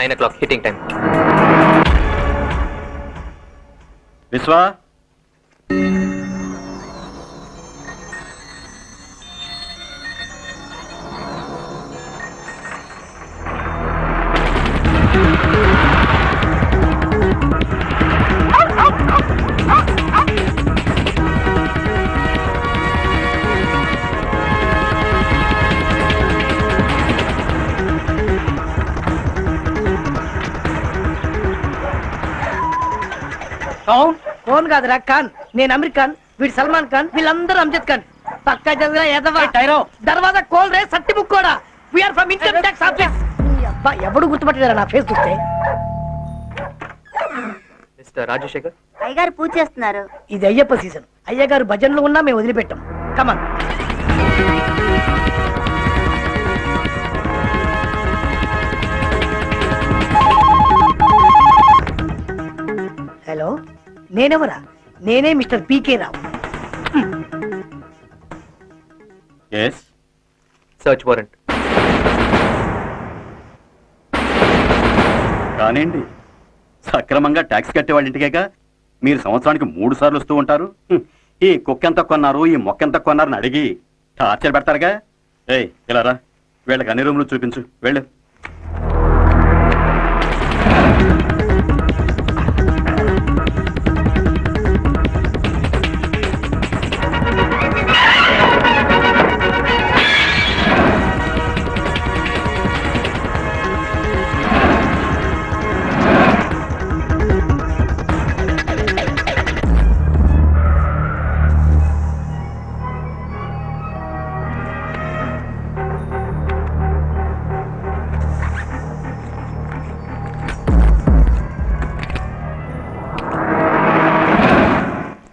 Nine o'clock hitting time Vishwa కౌన్ కోన్ కాదురా ఖాన్. నేను అమీర్ ఖాన్ వీడు సల్మాన్ ఖాన్ వీళ్ళందరూ అమ్జద్ ఖాన్. పక్కా చదివిన ఎదవా? టైరో. దర్వాజా కోల్ రే సట్టి బుక్ కూడా. We are from income tax office అబ్బా ఎవడు గుర్తుపట్టలేరా నా ఫేస్ చూస్తే? మిస్టర్ రాజశేఖర్? అయ్యగారు పూజ చేస్తున్నారు. ఇది అయ్యప్ప సీజన్. అయ్య గారు భజనలు ఉన్నా మేము వదిలిపెట్టాం. కమన్ నేనెవరా? నేనే mister P K Rao. Yes search warrant కానివ్వండి సక్రమంగా ట్యాక్స్ కట్టే వాళ్ళ ఇంటికేగా మీరు సంవత్సరానికి మూడు సార్లు వస్తూ ఉంటారు? హ్మ్. ఈ కుక్క ఎంత కొన్నారు ఈ మొక్క ఎంత కొన్నారని అడిగి టార్చర్ పెడతారుగా? ఏయ్ ఇలా రా. వీళ్ళకి అన్ని రూములు చూపించు. వెళ్ళు.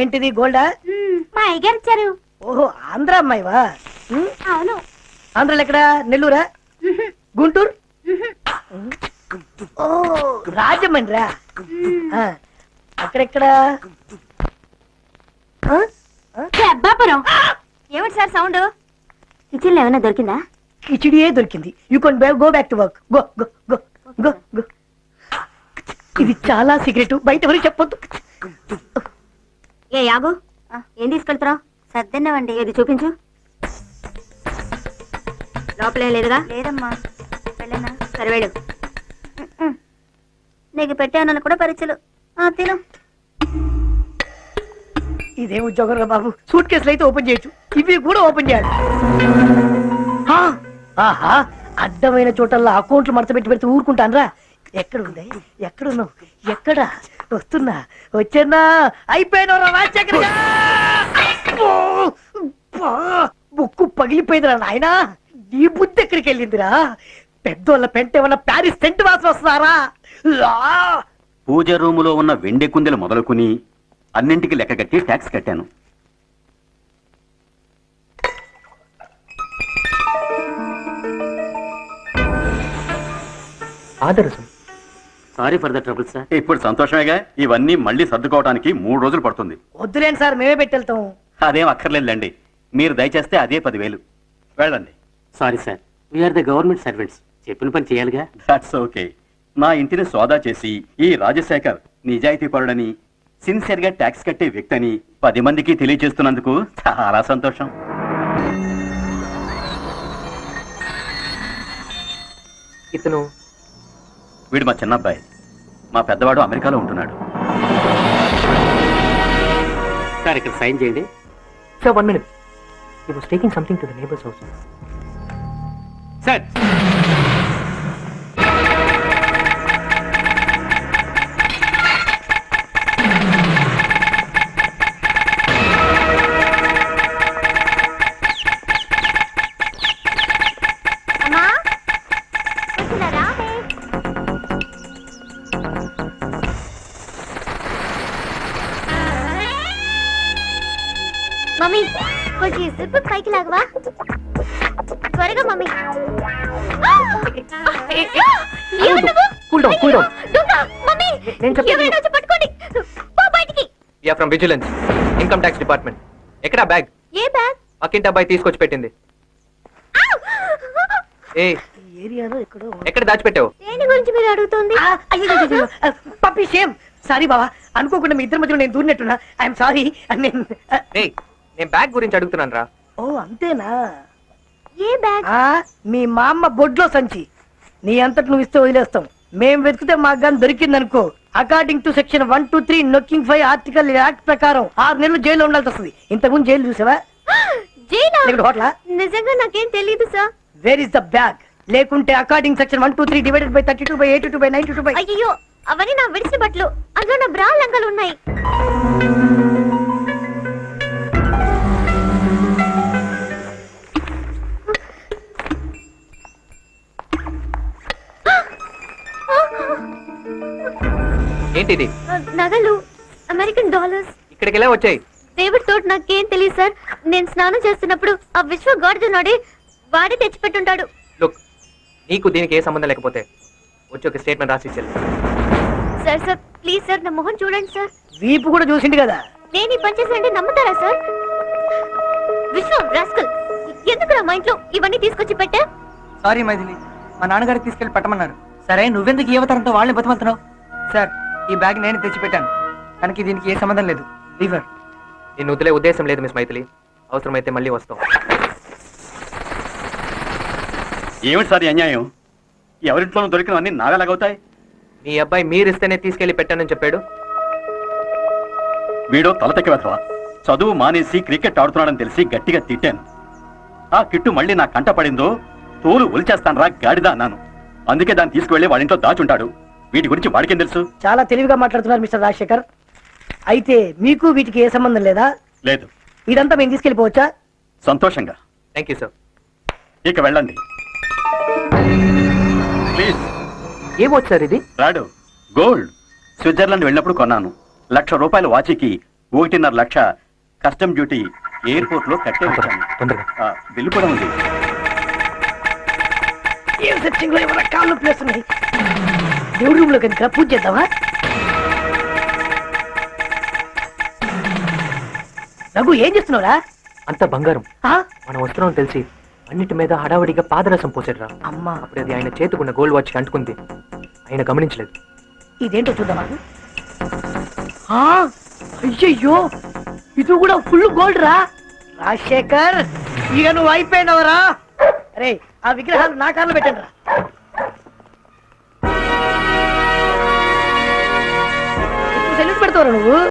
ఏంటిది గోల్డా? మా అయ్యగారు ఇచ్చారు. ఓహో ఆంధ్ర అమ్మాయివా? అవును. ఆంధ్రాలో ఎక్కడ? నెల్లూరా? గుంటూరు? ఓ రాజమండ్రా అక్కడెక్కడ? అబ్బాపురం. ఏమిటి సార్ సౌండ్? కిచెన్ ఏమైనా దొరికిందా? కిచిడియే దొరికింది. You can go back to work go go go go go ఇది చాలా సీక్రెట్. బయట ఎవరికి చెప్పొద్దు. ఏ యాగు ఏం తీసుకెళ్తున్నావు? సర్దిన్నవండి. ఏది చూపించు. లోపలే లేదుగా? లేదమ్మా. వెళ్ళనా? సరే వెళ్ళు. నీకు పెట్టానని కూడా పరీక్షలు. తిను. ఇదేం ఉద్యోగం రా బాబు. సూట్ కేసులు అయితే ఓపెన్ చేయొచ్చు. ఇవి కూడా ఓపెన్ చేయాలి. ఆ, ఆహా. అడ్డమైన చోటల్లో అకౌంట్లు మడత పెట్టి పెడితే ఊరుకుంటానరా. ఎక్కడ ఉంది ఎక్కడున్నావు? ఎక్కడ? వస్తున్నా. వచ్చేనా? అయిపోయినా రాజశేఖర్ బుక్కు పగిలిపోయిందిరా నాయనా. నీ బుద్ధి ఎక్కడికి వెళ్ళిందిరా? పెద్దోళ్ళ పెంట ఏమన్నా ప్యారిస్ సెంట్ వాసన వస్తున్నారా! పూజ రూములో ఉన్న వెండి కుందెలు మొదలుకుని అన్నింటికి లెక్క కట్టి ట్యాక్స్ కట్టాను. ఆదరసం. Sorry for the trouble sir ఇప్పుడు సంతోషమేగా? ఇవన్నీ మళ్ళీ సర్దుకోవడానికి మూడు రోజులు పడుతుంది. వద్దులేండి సార్ మేమే పెట్టెళ్తాం. అదేం అక్కర్లేదులేండి. మీరు దయచేస్తే అదే పదివేలు. వెళ్ళండి. Sorry sir we are the government servants చెప్పిన పని చేయాలిగా? దట్స్ ఓకే నా ఇంటిని సోదా చేసి ఈ రాజశేఖర్ నిజాయితీపరుడని సిన్సియర్గా ట్యాక్స్ కట్టే వ్యక్తి అని పది మందికి తెలియజేస్తున్నందుకు చాలా సంతోషం. ఇతను వీడు మా చిన్నబ్బాయి. మా పెద్దవాడు అమెరికాలో ఉంటున్నాడు. సార్ ఇక్కడ సైన్ చేయండి. Sir one minute he was taking something to the neighbour's house sir zip పైకి లాగవా? త్వరగా మమ్మీ. ఎవరు నువ్వు? కూల్ డౌన్ కూల్ డౌన్ దొంగ, మమ్మీ. నేను చెప్పేది- ఎవరైనా వచ్చి పట్టుకోండి. పో బయటికి. Yeah from vigilance income tax department. ఎక్కడ బ్యాగ్? ఏ బ్యాగ్? పక్కింటి అబ్బాయి తీసుకొచ్చి పెట్టింది. ఏ ఈ ఏరియాలో ఎక్కడో ఎక్కడ దాచిపెట్టావు? దేని గురించి మీరు అడుగుతుంది? పప్పి సేమ్ సారీ బావా. అనుకోకుండా మీ ఇద్దరి మధ్యలో నేను దూరినట్టున్నా. ఐఎమ్ సారీ నేను ఏ నేను బ్యాగ్ గురించి అడుగుతున్నాను రా ఓ అంతేనా? ఏ బ్యాగ్? ఆ మీ మా అమ్మ బొడ్లో సంచి. నీ అంతటి నువ్వు ఇస్తే వదిలేస్తాం. మేం వెతికితే మాకు కానీ దొరికిందనుకో. According to section one two three నొక్కింగ్ five article act ప్రకారం ఆరు నెలలు జైల్లో ఉండాల్సి వస్తుంది. ఇంతకుముందు జైలు చూసావా? జైనా లేకుంటే హోటలా? నిజంగా నాకేం తెలియదు sir. Where is the bag లేకుంటే according section one two three divided by thirty two by eighty two by ninety two by అయ్యో అవన్నీ నా విడిచిన బట్టలు. అందులో నా బ్రా లంగాలు ఉన్నాయి. ఏంటిది? నగలు అమెరికన్ డాలర్స్. ఇక్కడికి ఎలా వచ్చాయి? దేవుడి తోటి నాకేం తెలియదు సార్. నేను స్నానం చేస్తున్నప్పుడు ఆ విశ్వ గాడిదన్నాడే వాడే తెచ్చిపెట్టుంటాడు. లుక్ నీకు దీనికి ఏ సంబంధం లేకపోతే వచ్చి ఒక స్టేట్మెంట్ రాసి ఇచ్చేది. సార్ సార్ ప్లీజ్ సార్ నా మొహం చూడండి సార్. వీపు కూడా చూసిండు కదా? నేను ఈ పని చేశానంటే నమ్ముతారా సార్? విశ్వ రాస్కల్ ఎందుకురా మా ఇంట్లో ఇవన్నీ తీసుకొచ్చి పెట్టా? సారీ మైథిలి. మా నాన్నగారికి తీసుకెళ్ళి పెట్టమన్నారు. సరే నువ్వెందుకు ఏ అవతారంతో వాళ్ళని బతిమలుతున్నావు? సార్ ఈ బ్యాగ్ నేను తెచ్చిపెట్టాను. తనకి దీనికి ఏ సంబంధం లేదు. లీవర్ నిన్ను వదిలే ఉద్దేశం లేదు మిస్ మైథిలి. అవసరమైతే మళ్ళీ వస్తాం ఏమిటి సార్ ఈ అన్యాయం? ఎవరింట్లోనూ దొరికినవన్నీ నావెలాగవుతాయి మీ అబ్బాయి మీరిస్తేనే తీసుకెళ్ళి పెట్టానని చెప్పాడు. వీడో తలతెక్క వెతవా? చదువు మానేసి క్రికెట్ ఆడుతున్నాడని తెలిసి గట్టిగా తిట్టాను. ఆ కిట్టు మళ్ళీ నా కంట పడిందో? తోలు ఒలిచేస్తానరా గాడిదా అన్నాను. అందుకే దాన్ని తీసుకువెళ్ళి వాడింట్లో దాచుంటాడు. వీటి గురించి వాడికేం తెలుసు? చాలా తెలివిగా మాట్లాడుతున్నారు మిస్టర్ రాజశేఖర్. అయితే మీకు వీటికి ఏ సంబంధం లేదా? లేదు. ఇదంతా మేము తీసుకెళ్ళిపోవచ్చా? సంతోషంగా. థ్యాంక్ యూ సార్ ఇక వెళ్ళండి. ప్లీజ్ ఏమొచ్చు సార్ ఇది? రాడు గోల్డ్. స్విట్జర్లాండ్ వెళ్ళినప్పుడు కొన్నాను. లక్ష రూపాయల వాచికి ఒకటిన్నర లక్ష కస్టమ్ డ్యూటీ ఎయిర్పోర్ట్లో కట్టే వచ్చాను బిల్లు కూడా ఉంది. సెర్చింగ్లో ఏమైనా కాళ్ళు ప్లేస్ ఉన్నాయి దేవుడి రూమ్లో కనుక పూజ చేద్దామా? రఘు ఏం చేస్తున్నావురా? అంత బంగారం. ఆ? మనం వస్తున్నాం తెలిసి అన్నిటి మీద హడావిడిగా పాదరసం పోసాడు రా అమ్మా. అప్పుడు అది ఆయన చేతుకున్న గోల్డ్ వాచ్ అంటుకుంది. ఆయన గమనించలేదు. ఇదేంటో చూద్దామా? ఆ, అయ్యయ్యో! ఇది కూడా ఫుల్ గోల్డ్ రా రాజశేఖర్ ఇక నువ్వు అయిపోయినవరా? అరే ఆ విగ్రహాలు నా కార్లో పెట్టండి రా. సెల్యూట్ పెడతావు నువ్వు?